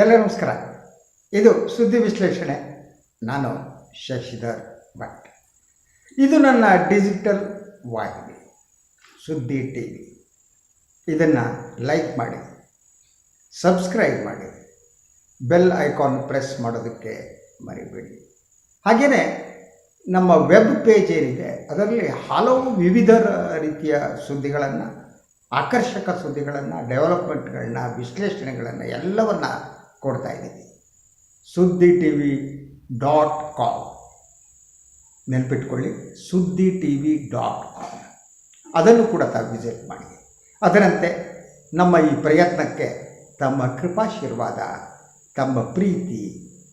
ಎಲ್ಲ ನಮಸ್ಕಾರ. ಇದು ಸುದ್ದಿ ವಿಶ್ಲೇಷಣೆ. ನಾನು ಶಶಿಧರ್ ಭಟ್. ಇದು ನನ್ನ ಡಿಜಿಟಲ್ ವಾಹಿನಿ, ಸುದ್ದಿ ಟಿ ವಿ ಇದನ್ನು ಲೈಕ್ ಮಾಡಿ, ಸಬ್ಸ್ಕ್ರೈಬ್ ಮಾಡಿ, ಬೆಲ್ ಐಕಾನ್ ಪ್ರೆಸ್ ಮಾಡೋದಕ್ಕೆ ಮರಿಬೇಡಿ. ಹಾಗೆಯೇ ನಮ್ಮ ವೆಬ್ ಪೇಜ್ ಏನಿದೆ, ಅದರಲ್ಲಿ ಹಲವು ವಿವಿಧ ರೀತಿಯ ಸುದ್ದಿಗಳನ್ನು, ಆಕರ್ಷಕ ಸುದ್ದಿಗಳನ್ನು, ಡೆವಲಪ್ಮೆಂಟ್ಗಳನ್ನ, ವಿಶ್ಲೇಷಣೆಗಳನ್ನು ಎಲ್ಲವನ್ನು ಕೊಡ್ತಾ ಇದ್ದೀನಿ Suddi T V dot com. ನೆನಪಿಟ್ಕೊಳ್ಳಿ, Suddi T V dot com. ಅದನ್ನು ಕೂಡ ತಾವು ವಿಸಿಟ್ ಮಾಡಿ. ಅದರಂತೆ ನಮ್ಮ ಈ ಪ್ರಯತ್ನಕ್ಕೆ ತಮ್ಮ ಕೃಪಾಶೀರ್ವಾದ, ತಮ್ಮ ಪ್ರೀತಿ,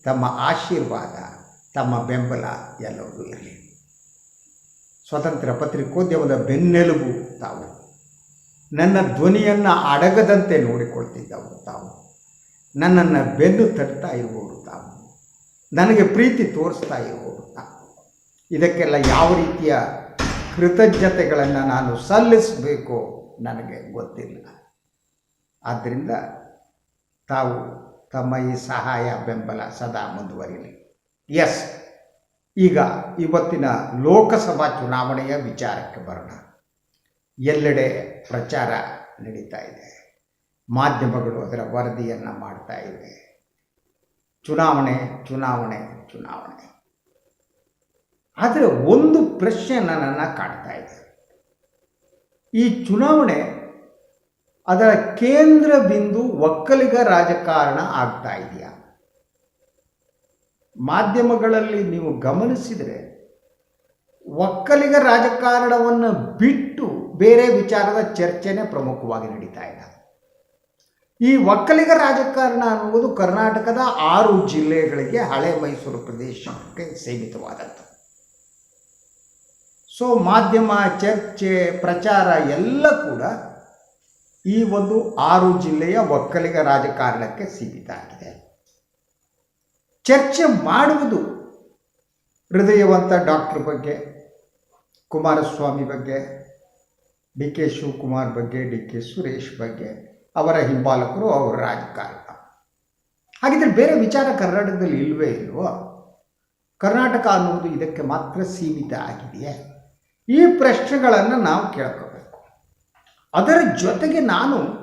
ತಮ್ಮ ಆಶೀರ್ವಾದ, ತಮ್ಮ ಬೆಂಬಲ ಎಲ್ಲವೂ ಇರಲಿ. ಸ್ವತಂತ್ರ ಪತ್ರಿಕೋದ್ಯಮದ ಬೆನ್ನೆಲುಬು ತಾವು. ನನ್ನ ಧ್ವನಿಯನ್ನು ಅಡಗದಂತೆ ನೋಡಿಕೊಳ್ತಿದ್ದವು ತಾವು. ನನ್ನನ್ನು ಬೆನ್ನು ತಟ್ತಾ ಇರುವವರು ತಾವು. ನನಗೆ ಪ್ರೀತಿ ತೋರಿಸ್ತಾ ಇರುವವರು ತಾವು. ಇದಕ್ಕೆಲ್ಲ ಯಾವ ರೀತಿಯ ಕೃತಜ್ಞತೆಗಳನ್ನು ನಾನು ಸಲ್ಲಿಸಬೇಕು ನನಗೆ ಗೊತ್ತಿಲ್ಲ. ಆದ್ದರಿಂದ ತಾವು ತಮ್ಮ ಈ ಸಹಾಯ ಬೆಂಬಲ ಸದಾ ಮುಂದುವರಿಲಿ. ಎಸ್ ಈಗ ಇವತ್ತಿನ ಲೋಕಸಭಾ ಚುನಾವಣೆಯ ವಿಚಾರಕ್ಕೆ ಬರೋಣ. ಎಲ್ಲೆಡೆ ಪ್ರಚಾರ ನಡೀತಾ ಇದೆ. ಮಾಧ್ಯಮಗಳು ಅದರ ವರದಿಯನ್ನು ಮಾಡ್ತಾ ಇವೆ. ಚುನಾವಣೆ ಚುನಾವಣೆ ಚುನಾವಣೆ. ಆದರೆ ಒಂದು ಪ್ರಶ್ನೆ ನನ್ನನ್ನು ಕಾಡ್ತಾ ಇದೆ. ಈ ಚುನಾವಣೆ ಅದರ ಕೇಂದ್ರ ಬಿಂದು ಒಕ್ಕಲಿಗ ರಾಜಕಾರಣ ಆಗ್ತಾ ಇದೆಯಾ? ಮಾಧ್ಯಮಗಳಲ್ಲಿ ನೀವು ಗಮನಿಸಿದರೆ ಒಕ್ಕಲಿಗ ರಾಜಕಾರಣವನ್ನು ಬಿಟ್ಟು ಬೇರೆ ವಿಚಾರದ ಚರ್ಚೆನೇ ಪ್ರಮುಖವಾಗಿ ನಡೀತಾ ಇದೆ ಈ ಒಕ್ಕಲಿಗ ರಾಜಕಾರಣ ಅನ್ನುವುದು ಕರ್ನಾಟಕದ ಆರು ಜಿಲ್ಲೆಗಳಿಗೆ ಹಳೆ ಮೈಸೂರು ಪ್ರದೇಶಕ್ಕೆ ಸೀಮಿತವಾದದ್ದು ಸೊ ಮಾಧ್ಯಮ, ಚರ್ಚೆ, ಪ್ರಚಾರ ಎಲ್ಲ ಕೂಡ ಈ ಒಂದು ಆರು ಜಿಲ್ಲೆಯ ಒಕ್ಕಲಿಗ ರಾಜಕಾರಣಕ್ಕೆ ಸೀಮಿತ ಆಗಿದೆ. ಚರ್ಚೆ ಮಾಡುವುದು ಹೃದಯವಂತ ಡಾಕ್ಟರ್ ಬಗ್ಗೆ, ಕುಮಾರಸ್ವಾಮಿ ಬಗ್ಗೆ, ಡಿ ಕೆ ಶಿವಕುಮಾರ್ ಬಗ್ಗೆ, ಡಿ ಕೆ ಸುರೇಶ್ ಬಗ್ಗೆ ಅವರ ಹಿಂಬಾಲಕರು ಅವರ ರಾಜಕಾರಣ. ಹಾಗಿದ್ರೆ ಬೇರೆ ವಿಚಾರ ಕರ್ನಾಟಕದಲ್ಲಿ ಇಲ್ವೇ ಇಲ್ವೋ? ಕರ್ನಾಟಕ ಅನ್ನುವುದು ಇದಕ್ಕೆ ಮಾತ್ರ ಸೀಮಿತ ಆಗಿದೆಯೇ? ಈ ಪ್ರಶ್ನೆಗಳನ್ನು ನಾವು ಕೇಳ್ಕೋಬೇಕು. ಅದರ ಜೊತೆಗೆ ನಾನು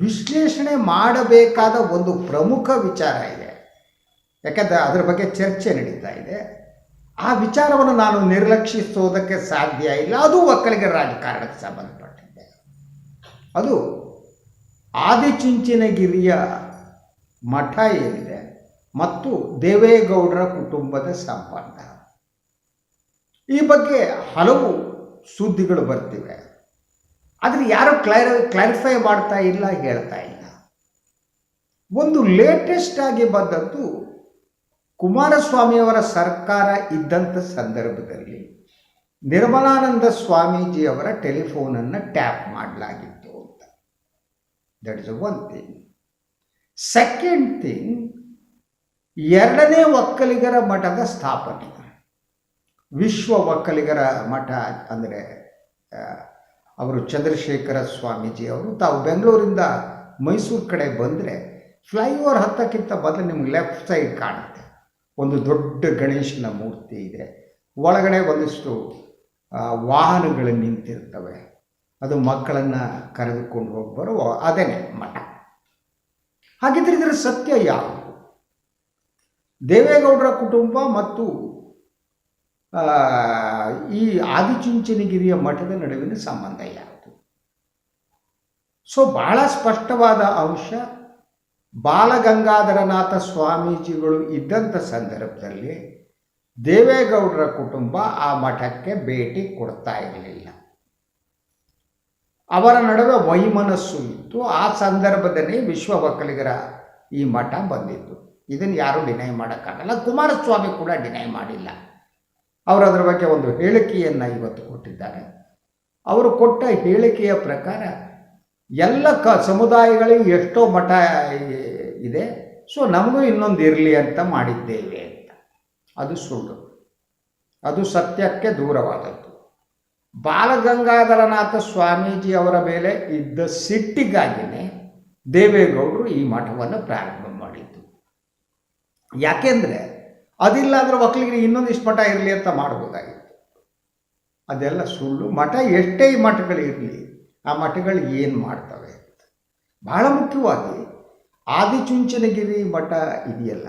ವಿಶ್ಲೇಷಣೆ ಮಾಡಬೇಕಾದ ಒಂದು ಪ್ರಮುಖ ವಿಚಾರ ಇದೆ. ಯಾಕಂದರೆ ಅದರ ಬಗ್ಗೆ ಚರ್ಚೆ ನಡೀತಾ ಇದೆ. ಆ ವಿಚಾರವನ್ನು ನಾನು ನಿರ್ಲಕ್ಷಿಸೋದಕ್ಕೆ ಸಾಧ್ಯ ಇಲ್ಲ. ಅದು ಒಕ್ಕಲಿಗರ ರಾಜಕಾರಣಕ್ಕೆ ಸಂಬಂಧಪಟ್ಟಿದೆ. ಅದು ಆದಿಚುಂಚನಗಿರಿಯ ಮಠ ಏನಿದೆ ಮತ್ತು ದೇವೇಗೌಡರ ಕುಟುಂಬದ ಸಂಬಂಧ. ಈ ಬಗ್ಗೆ ಹಲವು ಸುದ್ದಿಗಳು ಬರ್ತಿವೆ. ಆದರೆ ಯಾರು ಕ್ಲಾರಿ, ಕ್ಲಾರಿಫೈ ಮಾಡ್ತಾ ಇಲ್ಲ, ಹೇಳ್ತಾ ಇಲ್ಲ. ಒಂದು ಲೇಟೆಸ್ಟ್ ಆಗಿ ಬಂದದ್ದು ಕುಮಾರಸ್ವಾಮಿಯವರ ಸರ್ಕಾರ ಇದ್ದಂಥ ಸಂದರ್ಭದಲ್ಲಿ ನಿರ್ಮಲಾನಂದ ಸ್ವಾಮೀಜಿಯವರ ಟೆಲಿಫೋನನ್ನು ಟ್ಯಾಪ್ ಮಾಡಲಾಗಿತ್ತು. That is one thing second thing ಎರಡನೇ ಒಕ್ಕಲಿಗರ ಮಠದ ಸ್ಥಾಪನೆ ವಿಶ್ವ ಒಕ್ಕಲಿಗರ ಮಠ ಅಂದರೆ ಅವರು ಚಂದ್ರಶೇಖರ ಸ್ವಾಮೀಜಿ ಅವರು. ತಾವು ಬೆಂಗಳೂರಿಂದ ಮೈಸೂರು ಕಡೆ ಬಂದರೆ, ಫ್ಲೈಓವರ್ ಹತ್ತಕ್ಕಿಂತ ಮೊದಲು ನಿಮ್ಗೆ ಲೆಫ್ಟ್ ಸೈಡ್ ಕಾಣುತ್ತೆ. ಒಂದು ದೊಡ್ಡ ಗಣೇಶನ ಮೂರ್ತಿ ಇದೆ. ಒಳಗಡೆ ಒಂದಿಷ್ಟು ವಾಹನಗಳು ನಿಂತಿರ್ತವೆ. ಅದು ಮಕ್ಕಳನ್ನು ಕರೆದುಕೊಂಡು ಹೋಗಿ ಬರುವ ಅದೇ ಮಠ. ಹಾಗಿದ್ರೆ ಇದರ ಸತ್ಯ ಯಾವುದು? ದೇವೇಗೌಡರ ಕುಟುಂಬ ಮತ್ತು ಈ ಆದಿಚುಂಚನಗಿರಿಯ ಮಠದ ನಡುವಿನ ಸಂಬಂಧ ಯಾವುದು? ಸೊ ಬಹಳ ಸ್ಪಷ್ಟವಾದ ಅಂಶ. ಬಾಲಗಂಗಾಧರನಾಥ ಸ್ವಾಮೀಜಿಗಳು ಇದ್ದಂಥ ಸಂದರ್ಭದಲ್ಲಿ ದೇವೇಗೌಡರ ಕುಟುಂಬ ಆ ಮಠಕ್ಕೆ ಭೇಟಿ ಕೊಡ್ತಾ ಇರಲಿಲ್ಲ. ಅವರ ನಡುವೆ ವೈಮನಸ್ಸು ಇತ್ತು. ಆ ಸಂದರ್ಭದಲ್ಲಿ ವಿಶ್ವ ಒಕ್ಕಲಿಗರ ಈ ಮಠ ಬಂದಿತ್ತು. ಇದನ್ನು ಯಾರೂ ಡಿನೈ ಮಾಡೋಕ್ಕಾಗಲ್ಲ. ಕುಮಾರಸ್ವಾಮಿ ಕೂಡ ಡಿನೈ ಮಾಡಿಲ್ಲ. ಅವರು ಅದರ ಬಗ್ಗೆ ಒಂದು ಹೇಳಿಕೆಯನ್ನು ಇವತ್ತು ಕೊಟ್ಟಿದ್ದಾರೆ. ಅವರು ಕೊಟ್ಟ ಹೇಳಿಕೆಯ ಪ್ರಕಾರ ಎಲ್ಲ ಕ ಸಮುದಾಯಗಳಿಗೆ ಎಷ್ಟೋ ಮಠ ಇದೆ. ಸೊ ನಮಗೂ ಇನ್ನೊಂದು ಇರಲಿ ಅಂತ ಮಾಡಿದ್ದೇವೆ ಅಂತ. ಅದು ಸುಳ್ಳು. ಅದು ಸತ್ಯಕ್ಕೆ ದೂರವಾದದ್ದು. ಬಾಲಗಂಗಾಧರನಾಥ ಸ್ವಾಮೀಜಿ ಅವರ ಮೇಲೆ ಇದ್ದ ಸಿಟ್ಟಿಗಾಗಿನೇ ದೇವೇಗೌಡರು ಈ ಮಠವನ್ನು ಪ್ರಾರಂಭ ಮಾಡಿದ್ದು. ಯಾಕೆಂದರೆ ಅದಿಲ್ಲ ಅಂದರೆ ಇನ್ನೊಂದಿಷ್ಟು ಮಠ ಇರಲಿ ಅಂತ ಮಾಡ್ಬೋದಾಗಿತ್ತು. ಅದೆಲ್ಲ ಸುಳ್ಳು. ಮಠ ಎಷ್ಟೇ ಮಠಗಳಿರಲಿ ಆ ಮಠಗಳು ಏನು ಮಾಡ್ತವೆ ಬಹಳ ಮುಖ್ಯವಾಗಿ ಆದಿಚುಂಚನಗಿರಿ ಮಠ ಇದೆಯಲ್ಲ,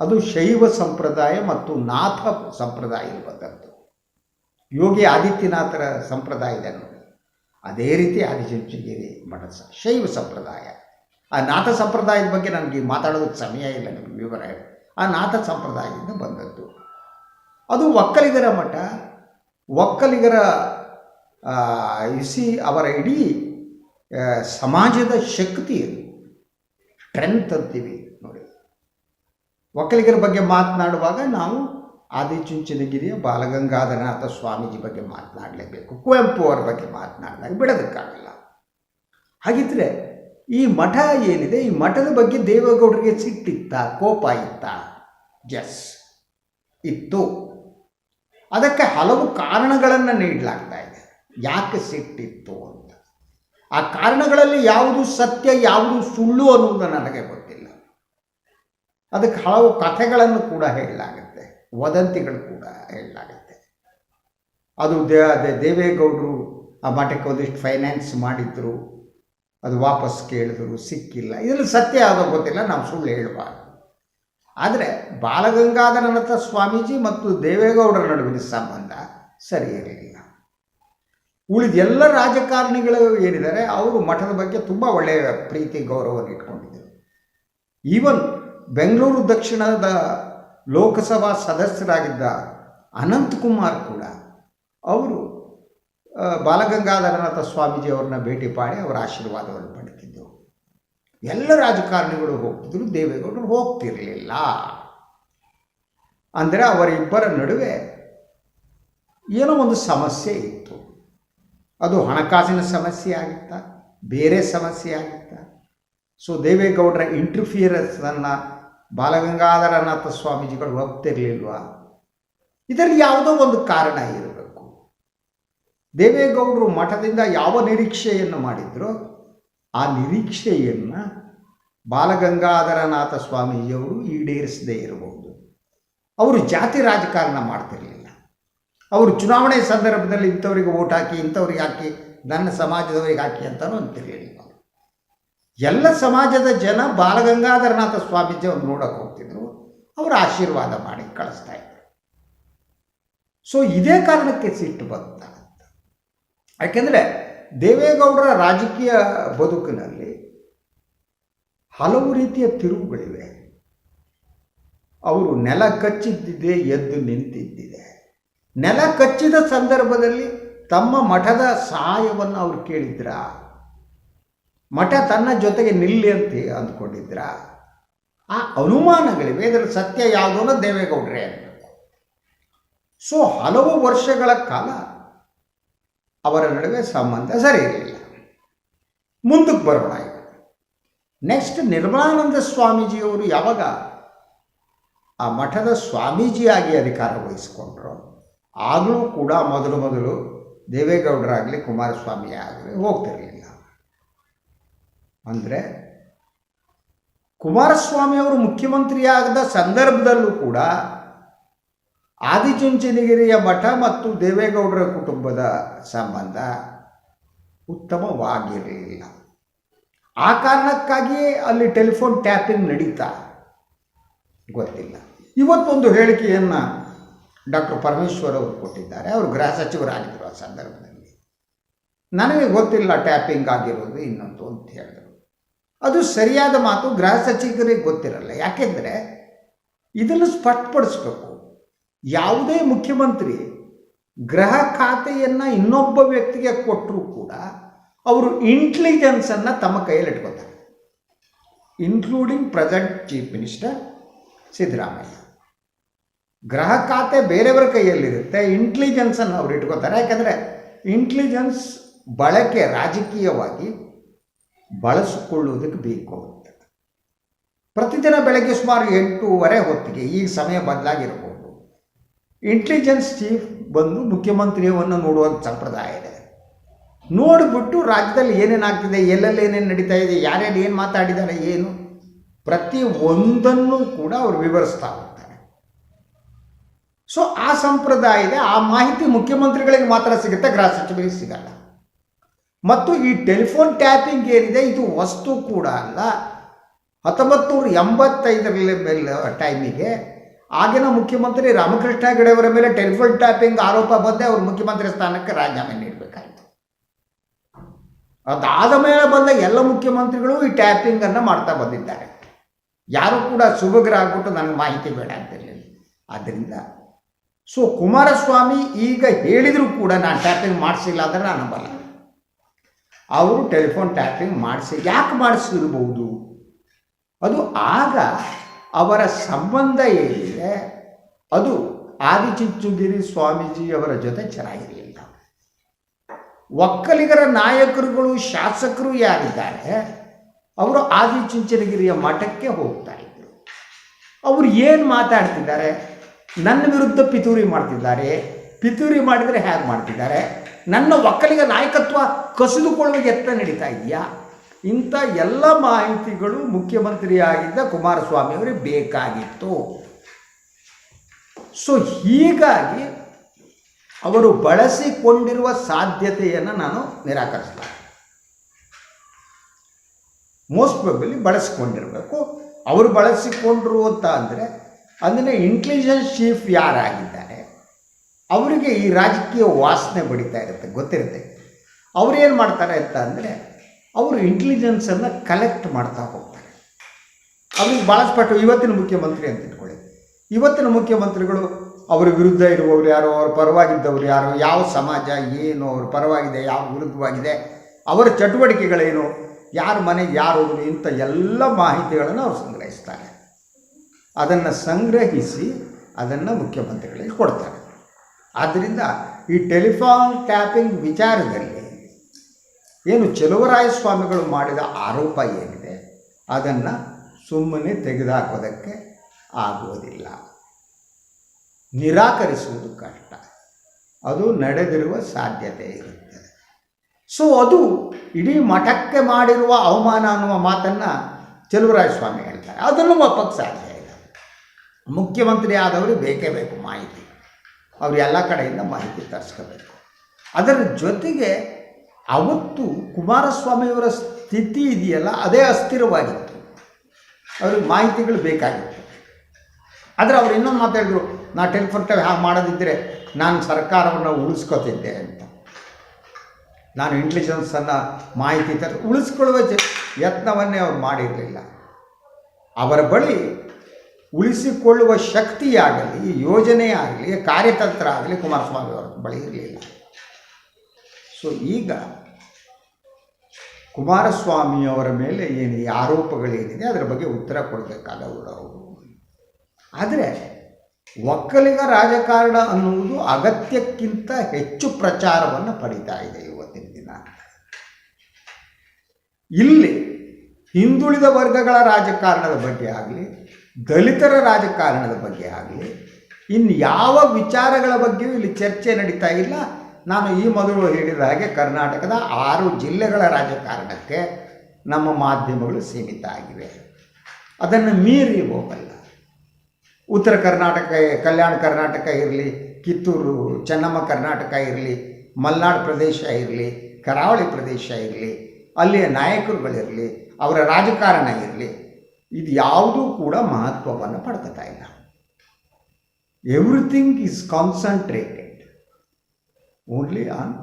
ಅದು ಶೈವ ಸಂಪ್ರದಾಯ ಮತ್ತು ನಾಥ ಸಂಪ್ರದಾಯ ಇರುವಂಥದ್ದು. ಯೋಗಿ ಆದಿತ್ಯನಾಥರ ಸಂಪ್ರದಾಯ ಇದೆ ನೋಡಿ. ಅದೇ ರೀತಿ ಆದಿಚುಂಚನಗಿರಿ ಮಠ ಶೈವ ಸಂಪ್ರದಾಯ. ಆ ನಾಥ ಸಂಪ್ರದಾಯದ ಬಗ್ಗೆ ನನಗೆ ಮಾತಾಡೋದಕ್ಕೆ ಸಮಯ ಇಲ್ಲ ನಿಮಗೆ ವಿವರ ಆ ನಾಥ ಸಂಪ್ರದಾಯದಿಂದ ಬಂದದ್ದು. ಅದು ಒಕ್ಕಲಿಗರ ಮಠ. ಒಕ್ಕಲಿಗರ ಇಸಿ ಅವರ ಇಡೀ ಸಮಾಜದ ಶಕ್ತಿ ಅದು. ಸ್ಟ್ರೆಂತ್ ಅಂತೀವಿ ನೋಡಿ. ಒಕ್ಕಲಿಗರ ಬಗ್ಗೆ ಮಾತನಾಡುವಾಗ ನಾವು ಆದಿಚುಂಚನಗಿರಿಯ ಬಾಲಗಂಗಾಧರನಾಥ ಸ್ವಾಮೀಜಿ ಬಗ್ಗೆ ಮಾತನಾಡಲೇಬೇಕು. ಕುವೆಂಪು ಅವರ ಬಗ್ಗೆ ಮಾತನಾಡಿದಾಗ ಬಿಡೋದಕ್ಕಾಗಲ್ಲ. ಹಾಗಿದ್ರೆ ಈ ಮಠ ಏನಿದೆ? ಈ ಮಠದ ಬಗ್ಗೆ ದೇವೇಗೌಡರಿಗೆ ಸಿಟ್ಟಿತ್ತ, ಕೋಪ ಇತ್ತ? ಜಸ್ ಇತ್ತು. ಅದಕ್ಕೆ ಹಲವು ಕಾರಣಗಳನ್ನು ನೀಡಲಾಗ್ತಾ ಇದೆ. ಯಾಕೆ ಸಿಟ್ಟಿತ್ತು ಅಂತ. ಆ ಕಾರಣಗಳಲ್ಲಿ ಯಾವುದು ಸತ್ಯ, ಯಾವುದು ಸುಳ್ಳು ಅನ್ನುವುದು ನನಗೆ ಗೊತ್ತಿಲ್ಲ. ಅದಕ್ಕೆ ಹಲವು ಕಥೆಗಳನ್ನು ಕೂಡ ಹೇಳಲಾಗುತ್ತೆ ವದಂತಿಗಳು ಕೂಡ ಹೇಳಲಾಗುತ್ತೆ. ಅದು ದೇ, ಅದೇ ದೇವೇಗೌಡರು ಆ ಮಠಕ್ಕೆ ಒಂದಿಷ್ಟು ಫೈನಾನ್ಸ್ ಮಾಡಿದ್ರು, ಅದು ವಾಪಸ್ ಕೇಳಿದ್ರು, ಸಿಕ್ಕಿಲ್ಲ. ಇದರಲ್ಲಿ ಸತ್ಯ ಯಾವುದೋ ಗೊತ್ತಿಲ್ಲ, ನಾವು ಸುಳ್ಳು ಹೇಳಬಾರ್ದು. ಆದರೆ ಬಾಲಗಂಗಾಧರನಾಥ ಸ್ವಾಮೀಜಿ ಮತ್ತು ದೇವೇಗೌಡರ ನಡುವಿನ ಸಂಬಂಧ ಸರಿ ಇರಲಿಲ್ಲ. ಉಳಿದ ಎಲ್ಲ ರಾಜಕಾರಣಿಗಳು ಏನಿದ್ದಾರೆ, ಅವರು ಮಠದ ಬಗ್ಗೆ ತುಂಬ ಒಳ್ಳೆಯ ಪ್ರೀತಿ ಗೌರವವನ್ನು ಇಟ್ಕೊಂಡಿದ್ದರು. ಈವನ್ ಬೆಂಗಳೂರು ದಕ್ಷಿಣದ ಲೋಕಸಭಾ ಸದಸ್ಯರಾಗಿದ್ದ ಅನಂತಕುಮಾರ್ ಕೂಡ ಅವರು ಬಾಲಗಂಗಾಧರನಾಥ ಸ್ವಾಮೀಜಿ ಅವ್ರನ್ನ ಭೇಟಿ ಮಾಡಿ ಅವರ ಆಶೀರ್ವಾದವನ್ನು ಪಡೆದಿದ್ದರು ಎಲ್ಲ ರಾಜಕಾರಣಿಗಳು ಹೋಗ್ತಿದ್ರು, ದೇವೇಗೌಡರು ಹೋಗ್ತಿರಲಿಲ್ಲ. ಅಂದರೆ ಅವರಿಬ್ಬರ ನಡುವೆ ಏನೋ ಒಂದು ಸಮಸ್ಯೆ ಇತ್ತು. ಅದು ಹಣಕಾಸಿನ ಸಮಸ್ಯೆ ಆಗಿತ್ತಾ, ಬೇರೆ ಸಮಸ್ಯೆ ಆಗಿತ್ತಾ. ಸೊ ದೇವೇಗೌಡರ ಇಂಟರ್ಫಿಯರೆನ್ಸನ್ನು ಬಾಲಗಂಗಾಧರನಾಥ ಸ್ವಾಮೀಜಿಗಳು ಹೋಗ್ತಿರ್ಲಿಲ್ವಾ ಇದರಲ್ಲಿ ಯಾವುದೋ ಒಂದು ಕಾರಣ ಇರಬೇಕು. ದೇವೇಗೌಡರು ಮಠದಿಂದ ಯಾವ ನಿರೀಕ್ಷೆಯನ್ನು ಮಾಡಿದ್ರೋ ಆ ನಿರೀಕ್ಷೆಯನ್ನು ಬಾಲಗಂಗಾಧರನಾಥ ಸ್ವಾಮೀಜಿಯವರು ಈಡೇರಿಸದೇ ಇರಬಹುದು. ಅವರು ಜಾತಿ ರಾಜಕಾರಣ ಮಾಡ್ತಿರಲಿಲ್ಲ. ಅವರು ಚುನಾವಣೆ ಸಂದರ್ಭದಲ್ಲಿ ಇಂಥವ್ರಿಗೆ ಓಟ್ ಹಾಕಿ, ಇಂಥವ್ರಿಗೆ ಹಾಕಿ, ನನ್ನ ಸಮಾಜದವರಿಗೆ ಹಾಕಿ ಅಂತಲೂ ಅಂತಿರಲಿಲ್ಲ. ಎಲ್ಲ ಸಮಾಜದ ಜನ ಬಾಲಗಂಗಾಧರನಾಥ ಸ್ವಾಮೀಜಿ ಅವ್ರು ನೋಡೋಕೆ ಹೋಗ್ತಿದ್ರು. ಅವರು ಆಶೀರ್ವಾದ ಮಾಡಿ ಕಳಿಸ್ತಾ ಇದ್ರು. ಸೊ ಇದೇ ಕಾರಣಕ್ಕೆ ಸಿಟ್ಟು ಬಂತ ಯಾಕೆಂದರೆ ದೇವೇಗೌಡರ ರಾಜಕೀಯ ಬದುಕಿನಲ್ಲಿ ಹಲವು ರೀತಿಯ ತಿರುವುಗಳಿವೆ. ಅವರು ನೆಲ ಕಚ್ಚಿದ್ದಿದೆ, ಎದ್ದು ನಿಂತಿದ್ದಿದೆ. ನೆಲ ಕಚ್ಚಿದ ಸಂದರ್ಭದಲ್ಲಿ ತಮ್ಮ ಮಠದ ಸಹಾಯವನ್ನು ಅವರು ಕೇಳಿದ್ರ? ಮಠ ತನ್ನ ಜೊತೆಗೆ ನಿಲ್ಲಿ ಅಂತ ಅಂದ್ಕೊಂಡಿದ್ರ? ಆ ಅನುಮಾನಗಳಿವೆ ಇದರ ಸತ್ಯ ಯಾವುದು ಅನ್ನೋ ದೇವೇಗೌಡ್ರೆ ಅನ್ನಬೇಕು ಸೊ ಹಲವು ವರ್ಷಗಳ ಕಾಲ ಅವರ ನಡುವೆ ಸಂಬಂಧ ಸರಿ ಇರಲಿಲ್ಲ. ಮುಂದಕ್ಕೆ ಬರೋಣ ಈಗ. ನೆಕ್ಸ್ಟ್ ನಿರ್ಮಲಾನಂದ ಸ್ವಾಮೀಜಿಯವರು ಯಾವಾಗ ಆ ಮಠದ ಸ್ವಾಮೀಜಿಯಾಗಿ ಅಧಿಕಾರ ವಹಿಸಿಕೊಂಡ್ರು, ಆಗಲೂ ಕೂಡ ಮೊದಲು ಮೊದಲು ದೇವೇಗೌಡರಾಗಲಿ ಕುಮಾರಸ್ವಾಮಿ ಆಗಲಿ ಹೋಗ್ತಿರಲಿಲ್ಲ. ಅಂದರೆ ಕುಮಾರಸ್ವಾಮಿ ಅವರು ಮುಖ್ಯಮಂತ್ರಿಯಾಗದ ಸಂದರ್ಭದಲ್ಲೂ ಕೂಡ ಆದಿಚುಂಚನಗಿರಿಯ ಮಠ ಮತ್ತು ದೇವೇಗೌಡರ ಕುಟುಂಬದ ಸಂಬಂಧ ಉತ್ತಮವಾಗಿರಲಿಲ್ಲ. ಆ ಕಾರಣಕ್ಕಾಗಿಯೇ ಅಲ್ಲಿ ಟೆಲಿಫೋನ್ ಟ್ಯಾಪಿಂಗ್ ನಡೀತಾ? ಗೊತ್ತಿಲ್ಲ. ಇವತ್ತೊಂದು ಹೇಳಿಕೆಯನ್ನು ಡಾಕ್ಟರ್ ಪರಮೇಶ್ವರ್ ಅವರು ಕೊಟ್ಟಿದ್ದಾರೆ. ಅವರು ಗೃಹ ಸಚಿವರಾಗಿದ್ದರು ಆ ಸಂದರ್ಭದಲ್ಲಿ. ನನಗೆ ಗೊತ್ತಿಲ್ಲ ಟ್ಯಾಪಿಂಗ್ ಆಗಿರೋದು ಇನ್ನೊಂದು ಅಂತ ಹೇಳಿದರು. ಅದು ಸರಿಯಾದ ಮಾತು ಗೃಹ ಸಚಿವರಿಗೆ ಗೊತ್ತಿರಲ್ಲ. ಯಾಕೆಂದರೆ ಇದನ್ನು ಸ್ಪಷ್ಟಪಡಿಸ್ಬೇಕು. ಯಾವುದೇ ಮುಖ್ಯಮಂತ್ರಿ ಗೃಹ ಖಾತೆಯನ್ನು ಇನ್ನೊಬ್ಬ ವ್ಯಕ್ತಿಗೆ ಕೊಟ್ಟರೂ ಕೂಡ ಅವರು ಇಂಟೆಲಿಜೆನ್ಸನ್ನು ತಮ್ಮ ಕೈಯಲ್ಲಿ ಇಟ್ಕೋತಾರೆ including present chief minister Siddaramaiah. ಗೃಹ ಖಾತೆ ಬೇರೆಯವರ ಕೈಯಲ್ಲಿರುತ್ತೆ ಇಂಟೆಲಿಜೆನ್ಸನ್ನು ಅವರು ಇಟ್ಕೋತಾರೆ ಯಾಕೆಂದರೆ ಇಂಟೆಲಿಜೆನ್ಸ್ ಬಳಕೆ ರಾಜಕೀಯವಾಗಿ ಬಳಸಿಕೊಳ್ಳುವುದಕ್ಕೆ ಬೇಕು ಪ್ರತಿದಿನ ಬೆಳಗ್ಗೆ ಸುಮಾರು ಎಂಟೂವರೆ ಹೊತ್ತಿಗೆ ಈ ಸಮಯ ಬದಲಾಗಿರಬಹುದು. ಇಂಟೆಲಿಜೆನ್ಸ್ ಚೀಫ್ ಬಂದು ಮುಖ್ಯಮಂತ್ರಿಯವನ್ನು ನೋಡುವಂಥ ಸಂಪ್ರದಾಯ ಇದೆ. ನೋಡಿಬಿಟ್ಟು ರಾಜ್ಯದಲ್ಲಿ ಏನೇನಾಗ್ತಿದೆ, ಎಲ್ಲೆಲ್ಲಿ ಏನೇನು ನಡೀತಾ ಇದೆ, ಯಾರ್ಯಾರು ಏನು ಮಾತಾಡಿದ್ದಾರೆ, ಏನು, ಪ್ರತಿ ಒಂದನ್ನು ಕೂಡ ಅವರು ವಿವರಿಸ್ತಾ ಹೋಗ್ತಾರೆ. ಸೊ ಆ ಸಂಪ್ರದಾಯ ಇದೆ ಆ ಮಾಹಿತಿ ಮುಖ್ಯಮಂತ್ರಿಗಳಿಗೆ ಮಾತ್ರ ಸಿಗುತ್ತೆ, ಗೃಹ ಸಚಿವರಿಗೆ ಸಿಗಲ್ಲ. ಮತ್ತು ಈ ಟೆಲಿಫೋನ್ ಟ್ಯಾಪಿಂಗ್ ಏನಿದೆ, ಇದು ವಸ್ತು ಕೂಡ ಅಲ್ಲ. ಹತ್ತೊಂಬತ್ತು ನೂರ ಎಂಬತ್ತೈದರಲ್ಲಿ ಮೇಲೆ ಟೈಮಿಗೆ ಆಗಿನ ಮುಖ್ಯಮಂತ್ರಿ ರಾಮಕೃಷ್ಣ ಹೆಗಡೆಯವರ ಮೇಲೆ ಟೆಲಿಫೋನ್ ಟ್ಯಾಪಿಂಗ್ ಆರೋಪ ಬಂದೆ, ಅವರು ಮುಖ್ಯಮಂತ್ರಿ ಸ್ಥಾನಕ್ಕೆ ರಾಜೀನಾಮೆ ನೀಡಬೇಕಾಯಿತು. ಅದಾದ ಮೇಲೆ ಬಂದ ಎಲ್ಲ ಮುಖ್ಯಮಂತ್ರಿಗಳು ಈ ಟ್ಯಾಪಿಂಗನ್ನು ಮಾಡ್ತಾ ಬಂದಿದ್ದಾರೆ. ಯಾರು ಕೂಡ ಸುಭಗ್ರಾಗ್ಬಿಟ್ಟು ನನಗೆ ಮಾಹಿತಿ ಬೇಡ ಅಂತಿರಲಿಲ್ಲ ಆದ್ದರಿಂದ ಸೊ ಕುಮಾರಸ್ವಾಮಿ ಈಗ ಹೇಳಿದರೂ ಕೂಡ ನಾನು ಟ್ಯಾಪಿಂಗ್ ಮಾಡಿಸಿಲ್ಲ ಅಂದರೆ ನಾನು ನಂಬಲ್ಲ. ಅವರು ಟೆಲಿಫೋನ್ ಟ್ಯಾಪಿಂಗ್ ಮಾಡಿಸಿ, ಯಾಕೆ ಮಾಡಿಸಿರ್ಬೋದು ಅದು ಆಗ ಅವರ ಸಂಬಂಧ ಏನಿದೆ, ಅದು ಆದಿಚುಂಚುಗಿರಿ ಸ್ವಾಮೀಜಿ ಅವರ ಜೊತೆ ಚೆನ್ನಾಗಿರಲಿಲ್ಲ. ಒಕ್ಕಲಿಗರ ನಾಯಕರುಗಳು, ಶಾಸಕರು ಯಾರಿದ್ದಾರೆ, ಅವರು ಆದಿಚುಂಚನಗಿರಿಯ ಮಠಕ್ಕೆ ಹೋಗ್ತಾ ಇದ್ರು. ಅವರು ಏನು ಮಾತಾಡ್ತಿದ್ದಾರೆ? ನನ್ನ ವಿರುದ್ಧ ಪಿತೂರಿ ಮಾಡ್ತಿದ್ದಾರೆ, ಪಿತೂರಿ ಮಾಡಿದರೆ ಹೇಗೆ ಮಾಡ್ತಿದ್ದಾರೆ? ನನ್ನ ಒಕ್ಕಲಿಗ ನಾಯಕತ್ವ ಕಸಿದುಕೊಳ್ಳುವ ಯತ್ನ ನಡೀತಾ ಇದೆಯಾ? ಇಂಥ ಎಲ್ಲ ಮಾಹಿತಿಗಳು ಮುಖ್ಯಮಂತ್ರಿಯಾಗಿದ್ದ ಕುಮಾರಸ್ವಾಮಿ ಅವರಿಗೆ ಬೇಕಾಗಿತ್ತು. ಸೊ ಹೀಗಾಗಿ ಅವರು ಬಳಸಿಕೊಂಡಿರುವ ಸಾಧ್ಯತೆಯನ್ನು ನಾನು ನಿರಾಕರಿಸ್ತಾರೆ ಮೋಸ್ಟ್ ಪ್ರಾಬಲಿ ಬಳಸಿಕೊಂಡಿರಬೇಕು. ಅವರು ಬಳಸಿಕೊಂಡ್ರು ಅಂತ ಅಂದರೆ ಅಂದರೆ ಇಂಟೆಲಿಜೆನ್ಸ್ ಚೀಫ್ ಯಾರಾಗಿದ್ದಾರೆ? ಅವರಿಗೆ ಈ ರಾಜಕೀಯ ವಾಸನೆ ಬಡಿತಾ ಇರುತ್ತೆ, ಗೊತ್ತಿರುತ್ತೆ. ಅವ್ರು ಏನು ಮಾಡ್ತಾರೆ ಅಂತ ಅಂದರೆ, ಅವರು ಇಂಟೆಲಿಜೆನ್ಸನ್ನು ಕಲೆಕ್ಟ್ ಮಾಡ್ತಾ ಹೋಗ್ತಾರೆ. ಅವ್ರಿಗೆ ಭಾಳಷ್ಟು ಇವತ್ತಿನ ಮುಖ್ಯಮಂತ್ರಿ ಅಂತ ಇಟ್ಕೊಳ್ಳಿ. ಇವತ್ತಿನ ಮುಖ್ಯಮಂತ್ರಿಗಳು ಅವರ ವಿರುದ್ಧ ಇರುವವರು ಯಾರೋ, ಅವ್ರ ಪರವಾಗಿದ್ದವರು ಯಾರೋ, ಯಾವ ಸಮಾಜ, ಏನು, ಅವ್ರ ಪರವಾಗಿದೆ, ಯಾವ ವಿರುದ್ಧವಾಗಿದೆ, ಅವರ ಚಟುವಟಿಕೆಗಳೇನು ಯಾರ ಮನೆಗೆ ಯಾರು ಇಂಥ ಎಲ್ಲ ಮಾಹಿತಿಗಳನ್ನು ಅವರು ಸಂಗ್ರಹಿಸ್ತಾರೆ. ಅದನ್ನು ಸಂಗ್ರಹಿಸಿ ಅದನ್ನು ಮುಖ್ಯಮಂತ್ರಿಗಳಿಗೆ ಕೊಡ್ತಾರೆ. ಆದ್ದರಿಂದ ಈ ಟೆಲಿಫೋನ್ ಟ್ಯಾಪಿಂಗ್ ವಿಚಾರದಲ್ಲಿ ಏನು ಚೆಲುವರಾಯ ಸ್ವಾಮಿಗಳು ಮಾಡಿದ ಆರೋಪ ಏನಿದೆ, ಅದನ್ನು ಸುಮ್ಮನೆ ತೆಗೆದುಹಾಕೋದಕ್ಕೆ ಆಗುವುದಿಲ್ಲ. ನಿರಾಕರಿಸುವುದು ಕಷ್ಟ. ಅದು ನಡೆದಿರುವ ಸಾಧ್ಯತೆ ಇರುತ್ತದೆ. ಸೊ ಅದು ಇಡೀ ಮಠಕ್ಕೆ ಮಾಡಿರುವ ಅವಮಾನ ಅನ್ನುವ ಮಾತನ್ನು ಚೆಲುವರಾಯ ಸ್ವಾಮಿ ಹೇಳ್ತಾರೆ. ಅದನ್ನು ಒಪ್ಪಕ್ಕೆ ಸಾಧ್ಯ ಇಲ್ಲ. ಮುಖ್ಯಮಂತ್ರಿ ಆದವರು ಬೇಕೇ ಬೇಕು ಮಾಹಿತಿ. ಅವರು ಎಲ್ಲ ಕಡೆಯಿಂದ ಮಾಹಿತಿ ತರಿಸ್ಕೋಬೇಕು. ಅದರ ಜೊತೆಗೆ ಅವತ್ತು ಕುಮಾರಸ್ವಾಮಿಯವರ ಸ್ಥಿತಿ ಇದೆಯಲ್ಲ, ಅದೇ ಅಸ್ಥಿರವಾಗಿತ್ತು. ಅವ್ರಿಗೆ ಮಾಹಿತಿಗಳು ಬೇಕಾಗಿತ್ತು. ಆದರೆ ಅವ್ರು ಇನ್ನೊಂದು ಮಾತಾಡಿದ್ರು ನಾ ಟೆಲಿಫೋನ್ ಟೈಮ್ ಹಾಗೆ ಮಾಡೋದಿದ್ದರೆ ನಾನು ಸರ್ಕಾರವನ್ನು ಉಳಿಸ್ಕೋತಿದ್ದೆ ಅಂತ. ನಾನು ಇಂಟೆಲಿಜೆನ್ಸನ್ನು ಮಾಹಿತಿ ತರ ಉಳಿಸ್ಕೊಳ್ಳುವ ಯತ್ನವನ್ನೇ ಅವ್ರು ಮಾಡಿರಲಿಲ್ಲ. ಅವರ ಬಳಿ ಉಳಿಸಿಕೊಳ್ಳುವ ಶಕ್ತಿಯಾಗಲಿ ಯೋಜನೆ ಆಗಲಿ, ಕಾರ್ಯತಂತ್ರ ಆಗಲಿ ಕುಮಾರಸ್ವಾಮಿ ಅವರ ಬಳಿ ಇರಲಿಲ್ಲ. ಸೊ ಈಗ ಕುಮಾರಸ್ವಾಮಿಯವರ ಮೇಲೆ ಏನು ಈ ಆರೋಪಗಳೇನಿದೆ, ಅದರ ಬಗ್ಗೆ ಉತ್ತರ ಕೊಡಬೇಕಾದವರು ಅವರು ಆದರೆ, ಒಕ್ಕಲಿಗ ರಾಜಕಾರಣ ಅನ್ನುವುದು ಅಗತ್ಯಕ್ಕಿಂತ ಹೆಚ್ಚು ಪ್ರಚಾರವನ್ನು ಪಡೀತಾ ಇದೆ ಇವತ್ತಿನ ದಿನ. ಇಲ್ಲಿ ಹಿಂದುಳಿದ ವರ್ಗಗಳ ರಾಜಕಾರಣದ ಬಗ್ಗೆ ಆಗಲಿ ದಲಿತರ ರಾಜಕಾರಣದ ಬಗ್ಗೆ ಆಗಲಿ ಇನ್ನು ಯಾವ ವಿಚಾರಗಳ ಬಗ್ಗೆಯೂ ಇಲ್ಲಿ ಚರ್ಚೆ ನಡೀತಾ ಇಲ್ಲ. ನಾನು ಈ ಮೊದಲು ಹೇಳಿದ ಹಾಗೆ ಕರ್ನಾಟಕದ ಆರು ಜಿಲ್ಲೆಗಳ ರಾಜಕಾರಣಕ್ಕೆ ನಮ್ಮ ಮಾಧ್ಯಮಗಳು ಸೀಮಿತ ಆಗಿವೆ. ಅದನ್ನು ಮೀರಿ ಹೋಗಲ್ಲ. ಉತ್ತರ ಕರ್ನಾಟಕ, ಕಲ್ಯಾಣ ಕರ್ನಾಟಕ ಇರಲಿ, ಕಿತ್ತೂರು, ಚೆನ್ನಮ್ಮ ಕರ್ನಾಟಕ ಇರಲಿ, ಮಲ್ನಾಡು ಪ್ರದೇಶ ಇರಲಿ, ಕರಾವಳಿ ಪ್ರದೇಶ ಇರಲಿ, ಅಲ್ಲಿಯ ನಾಯಕರುಗಳಿರಲಿ, ಅವರ ರಾಜಕಾರಣ ಇರಲಿ ಇದು ಯಾವುದೂ ಕೂಡ ಮಹತ್ವವನ್ನು ಪಡ್ಕೋತಾ ಇಲ್ಲ. Everything is concentrated only on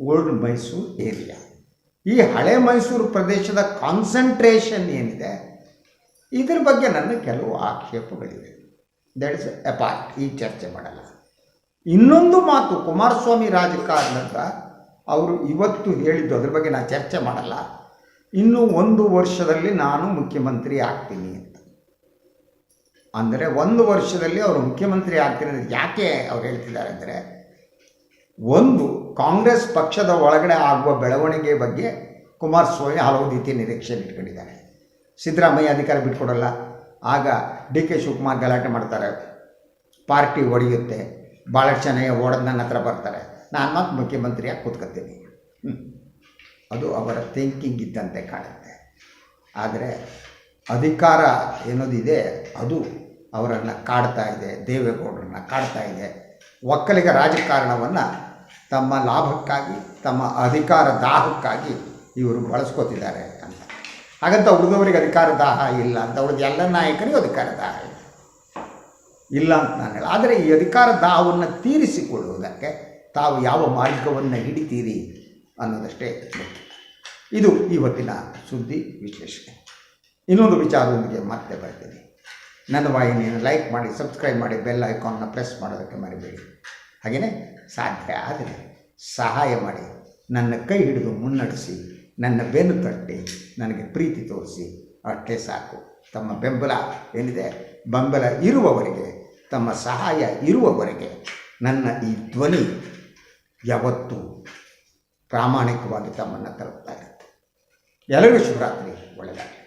old Mysuru area ಈ ಹಳೆ ಮೈಸೂರು ಪ್ರದೇಶದ ಕಾನ್ಸಂಟ್ರೇಷನ್ ಏನಿದೆ, ಇದ್ರ ಬಗ್ಗೆ ನನ್ನ ಕೆಲವು ಆಕ್ಷೇಪಗಳಿವೆ. ದಟ್ ಇಸ್ ಈ ಚರ್ಚೆ ಮಾಡಲ್ಲ. ಇನ್ನೊಂದು ಮಾತು ಕುಮಾರಸ್ವಾಮಿ ರಾಜಕಾರಣದ, ಅವರು ಇವತ್ತು ಹೇಳಿದ್ದು ಅದ್ರ ಬಗ್ಗೆ ನಾನು ಚರ್ಚೆ ಮಾಡಲ್ಲ. ಇನ್ನು ಒಂದು ವರ್ಷದಲ್ಲಿ ನಾನು ಮುಖ್ಯಮಂತ್ರಿ ಆಗ್ತೀನಿ ಅಂತ. ಅಂದರೆ ಒಂದು ವರ್ಷದಲ್ಲಿ ಅವರು ಮುಖ್ಯಮಂತ್ರಿ ಆಗ್ತೀನಿ ಅಂತ ಯಾಕೆ ಅವ್ರು ಹೇಳ್ತಿದ್ದಾರೆ ಅಂದರೆ, ಒಂದು, ಕಾಂಗ್ರೆಸ್ ಪಕ್ಷದ ಒಳಗಡೆ ಆಗುವ ಬೆಳವಣಿಗೆ ಬಗ್ಗೆ ಕುಮಾರಸ್ವಾಮಿ ಹಲವು ರೀತಿಯ ನಿರೀಕ್ಷೆ ಇಟ್ಕೊಂಡಿದ್ದಾರೆ. ಸಿದ್ದರಾಮಯ್ಯ ಅಧಿಕಾರ ಬಿಟ್ಕೊಡಲ್ಲ. ಆಗ ಡಿ ಕೆ ಶಿವಕುಮಾರ್ ಗಲಾಟೆ ಮಾಡ್ತಾರೆ. ಪಾರ್ಟಿ ಒಡೆಯುತ್ತೆ. ಭಾಳಷ್ಟು ಓಡೋದು ನನ್ನ ಹತ್ರ ಬರ್ತಾರೆ. ನಾನು ಮತ್ತೆ ಮುಖ್ಯಮಂತ್ರಿಯಾಗಿ ಕೂತ್ಕೊತೀನಿ. ಅದು ಅವರ ಥಿಂಕಿಂಗ್ ಇದ್ದಂತೆ ಕಾಣುತ್ತೆ. ಆದರೆ ಅಧಿಕಾರ ಏನೋದಿದೆ ಅದು ಅವರನ್ನು ಕಾಡ್ತಾ ಇದೆ, ದೇವೇಗೌಡರನ್ನು ಕಾಡ್ತಾ ಇದೆ. ಒಕ್ಕಲಿಗ ರಾಜಕಾರಣವನ್ನು ತಮ್ಮ ಲಾಭಕ್ಕಾಗಿ, ತಮ್ಮ ಅಧಿಕಾರ ದಾಹಕ್ಕಾಗಿ ಇವರು ಬಳಸ್ಕೋತಿದ್ದಾರೆ ಅಂತ. ಹಾಗಂತ ಹುಡುಗವರಿಗೆ ಅಧಿಕಾರ ದಾಹ ಇಲ್ಲ ಅಂತ ಅವ್ರದ್ದು ಎಲ್ಲ ನಾಯಕರಿಗೂ ಅಧಿಕಾರ ದಾಹ ಇದೆ ಇಲ್ಲ ಅಂತ ನಾನು ಹೇಳ ಆದರೆ ಈ ಅಧಿಕಾರ ದಾಹವನ್ನು ತೀರಿಸಿಕೊಳ್ಳುವುದಕ್ಕೆ ತಾವು ಯಾವ ಮಾರ್ಗವನ್ನು ಹಿಡಿತೀರಿ ಅನ್ನೋದಷ್ಟೇ ಮುಖ್ಯ. ಇದು ಇವತ್ತಿನ ಸುದ್ದಿ ವಿಶ್ಲೇಷಣೆ. ಇನ್ನೊಂದು ವಿಚಾರದೊಂದಿಗೆ ಮತ್ತೆ ಬರ್ತೀನಿ. ನನ್ನ ವಾಹಿನಿಯನ್ನು ಲೈಕ್ ಮಾಡಿ, ಸಬ್ಸ್ಕ್ರೈಬ್ ಮಾಡಿ, ಬೆಲ್ ಐಕಾನ್ನ ಪ್ರೆಸ್ ಮಾಡೋದಕ್ಕೆ ಮರಿಬೇಡಿ. ಹಾಗೆಯೇ ಸಾಧ್ಯ ಆದರೆ ಸಹಾಯ ಮಾಡಿ, ನನ್ನ ಕೈ ಹಿಡಿದು ಮುನ್ನಡೆಸಿ, ನನ್ನ ಬೆನ್ನು ತಟ್ಟಿ ನನಗೆ ಪ್ರೀತಿ ತೋರಿಸಿ, ಅಷ್ಟೇ ಸಾಕು. ತಮ್ಮ ಬೆಂಬಲ ಏನಿದೆ? ಬೆಂಬಲ ಇರುವವರಿಗೆ, ತಮ್ಮ ಸಹಾಯ ಇರುವವರೆಗೆ ನನ್ನ ಈ ಧ್ವನಿ ಯಾವತ್ತೂ ಪ್ರಾಮಾಣಿಕವಾಗಿ ತಮ್ಮನ್ನು ತಲುಪ್ತಾ ಇರುತ್ತೆ ಎಲ್ಲರಿಗೂ ಶಿವರಾತ್ರಿ ಒಳ್ಳೆಯದಾಗಲಿ